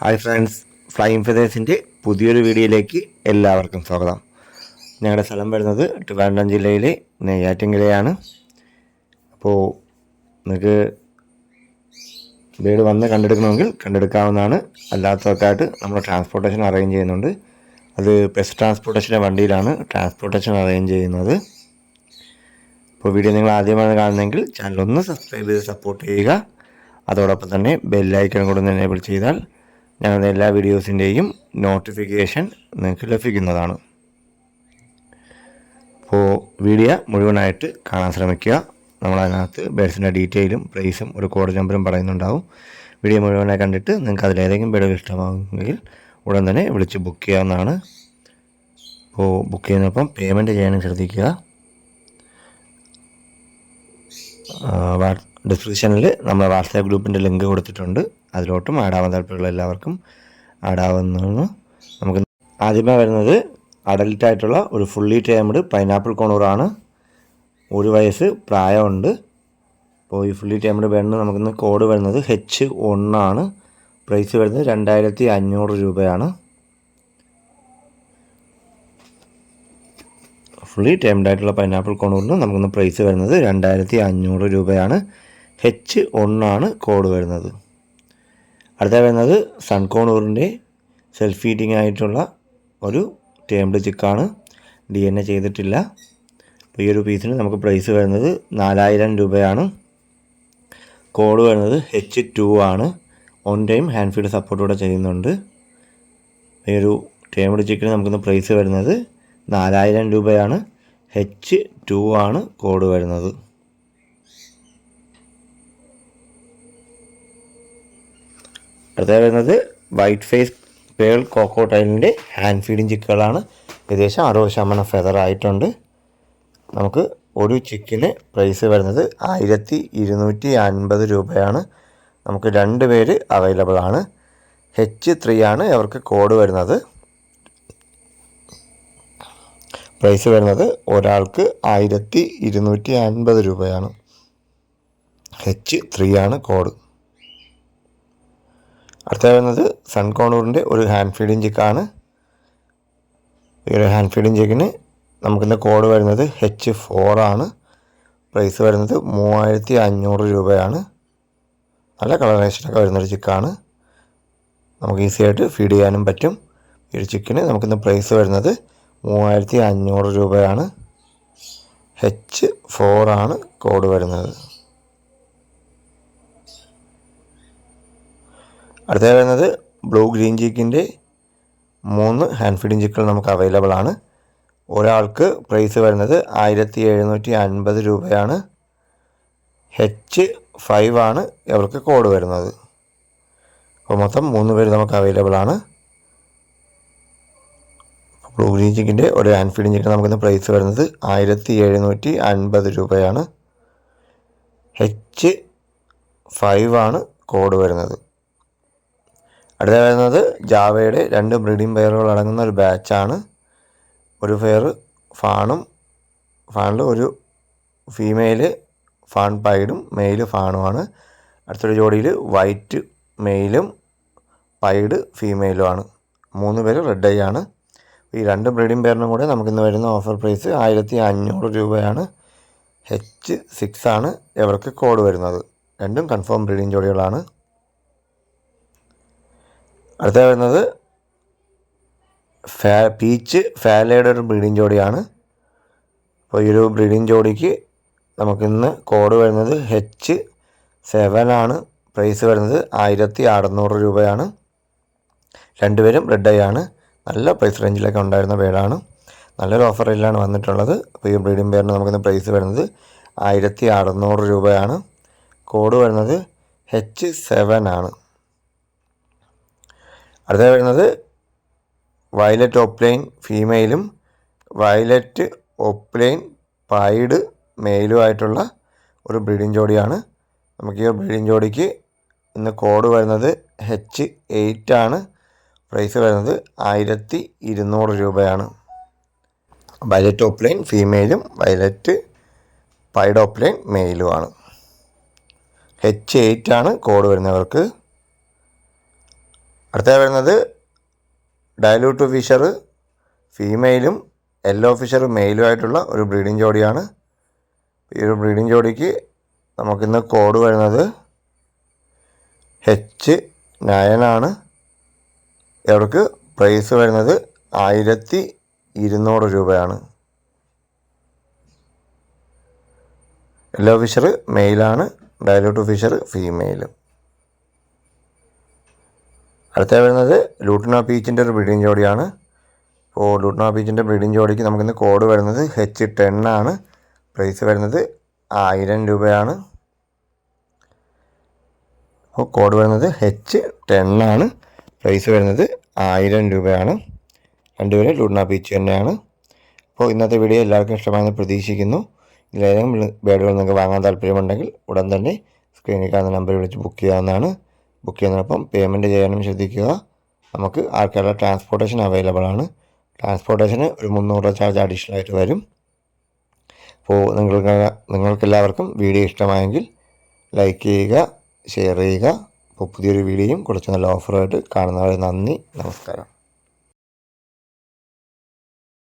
Hi friends fly ഫെതേഴ്സിന്റെ പുതിയൊരു വീഡിയോയിലേക്ക് എല്ലാവർക്കും സ്വാഗതം. ഞങ്ങളുടെ സ്ഥലം വരുന്നത് ട്രിവാൻഡ്രം ജില്ലയിലെ നെയ്യാറ്റിൻകരയാണ്. അപ്പോൾ നിങ്ങൾക്ക് വീട് വന്ന് കണ്ടെടുക്കണമെങ്കിൽ കണ്ടെടുക്കാവുന്നതാണ്. അല്ലാത്തവർക്കായിട്ട് നമ്മൾ ട്രാൻസ്പോർട്ടേഷൻ അറേഞ്ച് ചെയ്യുന്നുണ്ട്. അത് ബസ് ട്രാൻസ്പോർട്ടേഷന്റെ വണ്ടിയിലാണ് ട്രാൻസ്പോർട്ടേഷൻ അറേഞ്ച് ചെയ്യുന്നത്. അപ്പോൾ വീഡിയോ നിങ്ങൾ ആദ്യമാണ് കാണുന്നതെങ്കിൽ ചാനൽ ഒന്ന് സബ്സ്ക്രൈബ് ചെയ്ത് സപ്പോർട്ട് ചെയ്യുക. അതോടൊപ്പം തന്നെ ബെല്ലൈക്കൺ കൂടെ ഒന്ന് എനേബിൾ ചെയ്താൽ ഞങ്ങളുടെ എല്ലാ വീഡിയോസിന്റെയും നോട്ടിഫിക്കേഷൻ നിങ്ങൾക്ക് ലഭിക്കുന്നതാണ്. അപ്പോൾ വീഡിയോ മുഴുവനായിട്ട് കാണാൻ ശ്രമിക്കുക. നമ്മളതിനകത്ത് ബേഡ്സിന്റെ ഡീറ്റെയിലും പ്രൈസും ഒരു കോഡ് നമ്പറും പറയുന്നുണ്ടാവും. വീഡിയോ മുഴുവനായി കണ്ടിട്ട് നിങ്ങൾക്ക് അതിലേതെങ്കിലും ബേഡുകൾ ഇഷ്ടമാകുമെങ്കിൽ ഉടൻ തന്നെ വിളിച്ച് ബുക്ക് ചെയ്യാവുന്നതാണ്. അപ്പോൾ ബുക്ക് ചെയ്യുന്നപ്പം പേയ്മെന്റ് ചെയ്യാനും ശ്രദ്ധിക്കുക. ഡിസ്ക്രിപ്ഷനിൽ നമ്മുടെ വാട്സാപ്പ് ഗ്രൂപ്പിന്റെ ലിങ്ക് കൊടുത്തിട്ടുണ്ട്. അതിലോട്ടും ആടാവാൻ താല്പര്യമുള്ള എല്ലാവർക്കും ആഡാവുന്നതാണ് നമുക്ക് ആദ്യമേ വരുന്നത് അഡൽട്ട് ആയിട്ടുള്ള ഒരു ഫുള്ളി ടൈംഡ് പൈനാപ്പിൾ കോണൂറാണ്. ഒരു വയസ്സ് പ്രായമുണ്ട്. അപ്പോൾ ഈ ഫുള്ളി ടൈംഡ് വേണ്ട നമുക്കിന്ന് കോഡ് വരുന്നത് ഹെച്ച് ഒന്നാണ് പ്രൈസ് വരുന്നത് രണ്ടായിരത്തി അഞ്ഞൂറ് രൂപയാണ്. ഫുള്ളി ടൈംഡ് ആയിട്ടുള്ള പൈനാപ്പിൾ കോണൂറിന് നമുക്കിന്ന് പ്രൈസ് വരുന്നത് രണ്ടായിരത്തി അഞ്ഞൂറ് രൂപയാണ് ഹെച്ച് ഒന്നാണ് കോഡ് വരുന്നത്. അടുത്ത വരുന്നത് സൺകോണൂറിന്റെ സെൽഫ് ഫീഡിങ് ആയിട്ടുള്ള ഒരു ടേബിൾ ചിക്കാണ് ഡി എൻ എ ചെയ്തിട്ടില്ല. അപ്പോൾ ഈ ഒരു പീസിന് നമുക്ക് പ്രൈസ് വരുന്നത് നാലായിരം രൂപയാണ്. കോഡ് വരുന്നത് എച്ച് ടു ആണ്. ഓൺ ടൈം ഹാൻഡ് ഫീഡ് സപ്പോർട്ടോടെ ചെയ്യുന്നുണ്ട്. ഈ ഒരു ടേംഡ് ചിക്കന് നമുക്കിന്ന് പ്രൈസ് വരുന്നത് നാലായിരം രൂപയാണ്. എച്ച് ടു ആണ് കോഡ് വരുന്നത്. അടുത്ത വരുന്നത് വൈറ്റ് ഫേസ് പേൾ കോക്കോട്ടൈലിന്റെ ഹാൻഡ് ഫീഡിങ് ചിക്കുകളാണ് ഏകദേശം അറുപത് ശതമാനം ഫെദർ ആയിട്ടുണ്ട്. നമുക്ക് ഒരു ചിക്കിന് പ്രൈസ് വരുന്നത് ആയിരത്തി ഇരുന്നൂറ്റി അൻപത് രൂപയാണ്. നമുക്ക് രണ്ട് പേര് അവൈലബിൾ ആണ്. എച്ച് ത്രീ ആണ് അവർക്ക് കോഡ് വരുന്നത്. പ്രൈസ് വരുന്നത് ഒരാൾക്ക് ആയിരത്തി ഇരുന്നൂറ്റി അൻപത് രൂപയാണ്. എച്ച് ത്രീ ആണ് കോഡ് അടുത്ത വരുന്നത് സൺ കോണൂറിന്റെ ഒരു ഹാൻഡ് ഫീഡിങ് ചിക്കാണ് ഈ ഒരു ഹാൻഡ് ഫീഡിങ് ചിക്കിന് നമുക്കിന്ന് കോഡ് വരുന്നത് എച്ച് ഫോർ ആണ്. പ്രൈസ് വരുന്നത് മൂവായിരത്തി അഞ്ഞൂറ് രൂപയാണ്. നല്ല കളറേഷനൊക്കെ വരുന്നൊരു ചിക്കാണ് നമുക്ക് ഈസി ആയിട്ട് ഫീഡ് ചെയ്യാനും പറ്റും. ഈ ഒരു ചിക്കന് നമുക്കിന്ന് പ്രൈസ് വരുന്നത് മൂവായിരത്തി അഞ്ഞൂറ് രൂപയാണ്. എച്ച് ഫോർ ആണ് കോഡ് വരുന്നത്. അടുത്ത വരുന്നത് ബ്ലൂ ഗ്രീൻ ചിക്കിന്റെ മൂന്ന് ഹാൻഡ് ഫീഡിങ് ചിക്കുകൾ നമുക്ക് അവൈലബിൾ ആണ്. ഒരാൾക്ക് പ്രൈസ് വരുന്നത് ആയിരത്തി എഴുന്നൂറ്റി അൻപത് രൂപയാണ്. എച്ച് ഫൈവ് ആണ് ഇവർക്ക് കോഡ് വരുന്നത്. അപ്പോൾ മൊത്തം മൂന്ന് പേര് നമുക്ക് അവൈലബിൾ ആണ്. ബ്ലൂ ഗ്രീൻ ചിക്കിന്റെ ഒരു ഹാൻഡ് ഫീഡിങ് ചിക്കൻ നമുക്കിന്ന് പ്രൈസ് വരുന്നത് ആയിരത്തി എഴുന്നൂറ്റി അൻപത് രൂപയാണ്. എച്ച് ഫൈവ് ആണ് കോഡ് വരുന്നത്. അടുത്ത വരുന്നത് ജാവയുടെ രണ്ട് ബ്രീഡിംഗ് പെയറുകൾ അടങ്ങുന്ന ഒരു ബാച്ചാണ്. ഒരു പെയർ ഫാണും ഫാണിൽ ഒരു ഫീമെയിൽ ഫാൺ പൈഡും മെയിൽ ഫാണുമാണ്. അടുത്തൊരു ജോഡിയിൽ വൈറ്റ് മെയിലും പൈഡ് ഫീമെയിലുമാണ്. മൂന്ന് പേര് റെഡ് ഐ ആണ്. ഈ രണ്ട് ബ്രീഡിംഗ് പെയറിനും കൂടെ നമുക്കിന്ന് വരുന്ന ഓഫർ പ്രൈസ് ആയിരത്തി അഞ്ഞൂറ് രൂപയാണ്. എച്ച് സിക്സ് ആണ്. ഇവർക്ക് കോഡ് വരുന്നത്. രണ്ടും കൺഫേം ബ്രീഡിംഗ് ജോഡികളാണ്. അടുത്ത വരുന്നത് ഫാ പീച്ച് ഫാലയുടെ ഒരു ബ്രീഡിംഗ് ജോഡിയാണ്. അപ്പോൾ ഈ ഒരു ബ്രീഡിംഗ് ജോഡിക്ക് നമുക്കിന്ന് കോഡ് വരുന്നത് എച്ച് സെവൻ ആണ്. പ്രൈസ് വരുന്നത് ആയിരത്തി അറുന്നൂറ് രൂപയാണ്. രണ്ടുപേരും റെഡ് ഐ ആണ്. നല്ല പ്രൈസ് റേഞ്ചിലൊക്കെ ഉണ്ടായിരുന്ന പേരാണ്. നല്ലൊരു ഓഫർ റേറ്റിലാണ് വന്നിട്ടുള്ളത്. അപ്പോൾ ഈ ബ്രീഡിംഗ് പേരിന് നമുക്കിന്ന് പ്രൈസ് വരുന്നത് ആയിരത്തി അറുന്നൂറ് രൂപയാണ്. കോഡ് വരുന്നത് എച്ച് സെവൻ ആണ്. അടുത്ത വരുന്നത് വയലറ്റ് ഓപ്ലൈൻ ഫീമെയിലും വയലറ്റ് ഓപ്ലൈൻ പൈഡ് മെയിലും ആയിട്ടുള്ള ഒരു ബ്രീഡിംഗ് ജോഡിയാണ്. നമുക്ക് ഈ ബ്രീഡിംഗ് ജോഡിക്ക് ഇന്ന് കോഡ് വരുന്നത് എച്ച് എയ്റ്റ് ആണ്. പ്രൈസ് വരുന്നത് ആയിരത്തി ഇരുന്നൂറ് രൂപയാണ്. വയലറ്റ് ഓപ്ലൈൻ ഫീമെയിലും വയലറ്റ് പൈഡ് ഓപ്ലൈൻ മെയിലുമാണ്. എച്ച് എയ്റ്റ് ആണ് കോഡ് വരുന്നവർക്ക്. അടുത്ത വരുന്നത് ഡയലൂട്ട് ഫിഷർ ഫീമെയിലും യെല്ലോ ഫിഷർ മെയിലും ആയിട്ടുള്ള ഒരു ബ്രീഡിംഗ് ജോഡിയാണ്. ഈ ഒരു ബ്രീഡിംഗ് ജോഡിക്ക് നമുക്കിന്ന് കോഡ് വരുന്നത് എച്ച് നയനാണ് ഇവർക്ക് പ്രൈസ് വരുന്നത് ആയിരത്തി ഇരുന്നൂറ് രൂപയാണ് യെല്ലോ ഫിഷർ മെയിലാണ് ഡയലൂട്ട് ഫിഷർ ഫീമെയിലും അടുത്ത വരുന്നത് ലൂട്ടിന പീച്ചിന്റെ ഒരു ബ്രീഡിംഗ് ജോഡിയാണ്. അപ്പോൾ ലൂട്ടിന പീച്ചിന്റെ ബ്രീഡിംഗ് ജോഡിക്ക് നമുക്കിന്ന് കോഡ് വരുന്നത് എച്ച് ടെൻ ആണ്. പ്രൈസ് വരുന്നത് ആയിരം രൂപയാണ്. അപ്പോൾ കോഡ് വരുന്നത് എച്ച് ടെൻ ആണ്. പ്രൈസ് വരുന്നത് ആയിരം രൂപയാണ്. രണ്ടുപേരും ലൂട്ടിന പീച്ച് തന്നെയാണ്. അപ്പോൾ ഇന്നത്തെ വീഡിയോ എല്ലാവർക്കും ഇഷ്ടമായെന്ന് പ്രതീക്ഷിക്കുന്നു. ഇതിലേതെങ്കിലും ബേഡുകൾ നിങ്ങൾക്ക് വാങ്ങാൻ താല്പര്യമുണ്ടെങ്കിൽ ഉടൻ തന്നെ സ്ക്രീനിൽ കാണുന്ന നമ്പർ വിളിച്ച് ബുക്ക് ചെയ്യാവുന്നതാണ്. ബുക്ക് ചെയ്യുന്നതിനൊപ്പം പേയ്മെന്റ് ചെയ്യാനും ശ്രദ്ധിക്കുക. നമുക്ക് ആൾക്കാരുടെ ട്രാൻസ്പോർട്ടേഷൻ അവൈലബിൾ ആണ്. ട്രാൻസ്പോർട്ടേഷന് ഒരു മുന്നൂറ് ചാർജ് അഡീഷണൽ ആയിട്ട് വരും. അപ്പോൾ നിങ്ങൾക്ക് നിങ്ങൾക്കെല്ലാവർക്കും വീഡിയോ ഇഷ്ടമായെങ്കിൽ ലൈക്ക് ചെയ്യുക ഷെയർ ചെയ്യുക. അപ്പോൾ പുതിയൊരു വീഡിയോയും കുറച്ച് നല്ല ഓഫറുമായിട്ട് കാണുന്നവരെ നന്ദി നമസ്കാരം.